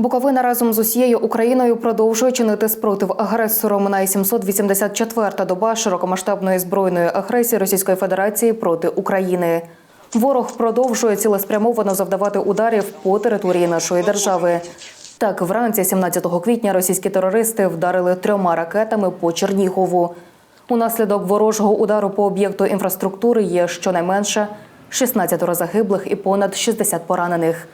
Буковина разом з усією Україною продовжує чинити спротив агресору. Минає 784-та доба широкомасштабної збройної агресії Російської Федерації проти України. Ворог продовжує цілеспрямовано завдавати ударів по території нашої держави. Так, вранці 17 квітня російські терористи вдарили трьома ракетами по Чернігову. Унаслідок ворожого удару по об'єкту інфраструктури є щонайменше 16 загиблих і понад 60 поранених.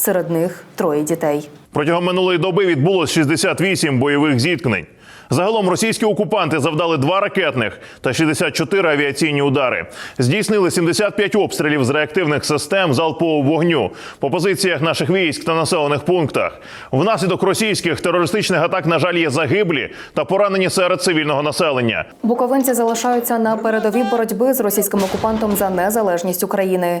Серед них троє дітей. Протягом минулої доби відбулось 68 бойових зіткнень. Загалом російські окупанти завдали два ракетних та 64 авіаційні удари. Здійснили 75 обстрілів з реактивних систем залпового вогню по позиціях наших військ та населених пунктах. Внаслідок російських терористичних атак, на жаль, є загиблі та поранені серед цивільного населення. Буковинці залишаються на передовій боротьби з російським окупантом за незалежність України.